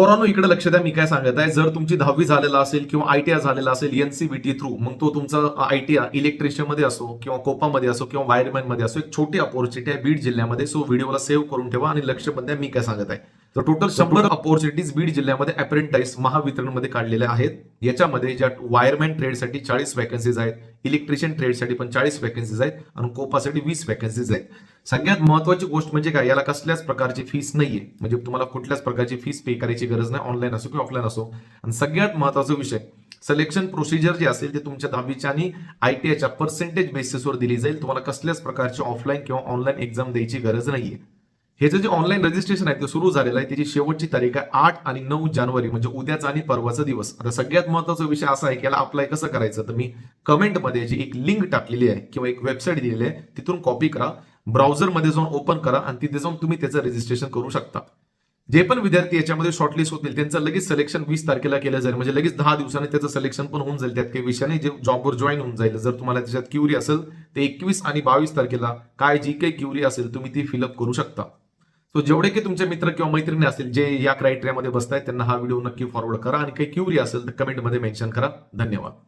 पोरांनो इकडे लक्ष द्या मी काय सांगत आहे. जर तुमची दहावी झालेला असेल किंवा आयटीआय झालेला असेल एनसीबीटी थ्रू मग तो तुमचा आयटीआय इलेक्ट्रिशियनमध्ये असो किंवा कोपामध्ये असो किंवा वायरमॅनमध्ये असो एक छोटी अपॉर्च्युनिटी आहे बीड जिल्ह्यामध्ये. सो व्हिडिओला सेव्ह करून ठेवा आणि लक्ष पण द्या मी काय सांगत आहे. तर टोटल शंभर अपॉर्च्युनिटीज बीड जिल्ह्यामध्ये अप्रेंटाईज महावितरणमध्ये काढलेल्या आहेत. याच्यामध्ये ज्या वायरमॅन ट्रेडसाठी चाळीस वॅकन्सीज आहेत इलेक्ट्रिशियन ट्रेडसाठी पण चाळीस वॅकन्सीज आहेत आणि कोपासाठी वीस वॅकन्सीज आहेत. सगळ्यात महत्वाची गोष्ट म्हणजे काय? याला कसल्याच प्रकारची फीस नाहीये. म्हणजे तुम्हाला कुठल्याच प्रकारची फीस पे करायची गरज नाही ऑनलाईन असो किंवा ऑफलाईन असो. आणि सगळ्यात महत्त्वाचा विषय सिलेक्शन प्रोसिजर जे असेल ते तुमच्या दहावीच्या आणि आयटीआयच्या पर्सेंटेज बेसिसवर दिली जाईल. तुम्हाला कसल्याच प्रकारची ऑफलाईन किंवा ऑनलाईन एक्झाम द्यायची गरज नाहीये. हे जे ऑनलाईन रजिस्ट्रेशन आहे ते सुरू झालेलं आहे. त्याची शेवटची तारीख आहे आठ आणि नऊ जानेवारी म्हणजे उद्याचा आणि परवाचा दिवस. आता सगळ्यात महत्त्वाचा विषय असा आहे की याला अप्लाय कसं करायचं? तर मी कमेंटमध्ये जी एक लिंक टाकलेली आहे किंवा एक वेबसाईट दिलेली आहे तिथून कॉपी करा. ब्राउझरमध्ये जाऊन ओपन करा आणि तिथे जाऊन तुम्ही त्याचं रजिस्ट्रेशन करू शकता. जे पण विद्यार्थी याच्यामध्ये शॉर्टलिस्ट होतील त्यांचं लगेच सिलेक्शन वीस तारखेला केलं जाईल. म्हणजे लगेच दहा दिवसांनी त्याचं सिलेक्शन पण होऊन जाईल. त्यात काही विषयाने जे जॉबवर जॉईन होऊन जाईल. जर तुम्हाला त्याच्यात क्युरी असेल तर एकवीस आणि बावीस तारखेला काय जी काही क्युरी असेल तुम्ही ती फिलअप करू शकता. सो जेवढे की तुमचे मित्र किंवा मैत्रिणी असतील जे या क्रायटेरियामध्ये बसतायत त्यांना हा व्हिडिओ नक्की फॉरवर्ड करा. आणि काही क्युरी असेल तर कमेंटमध्ये मेन्शन करा. धन्यवाद.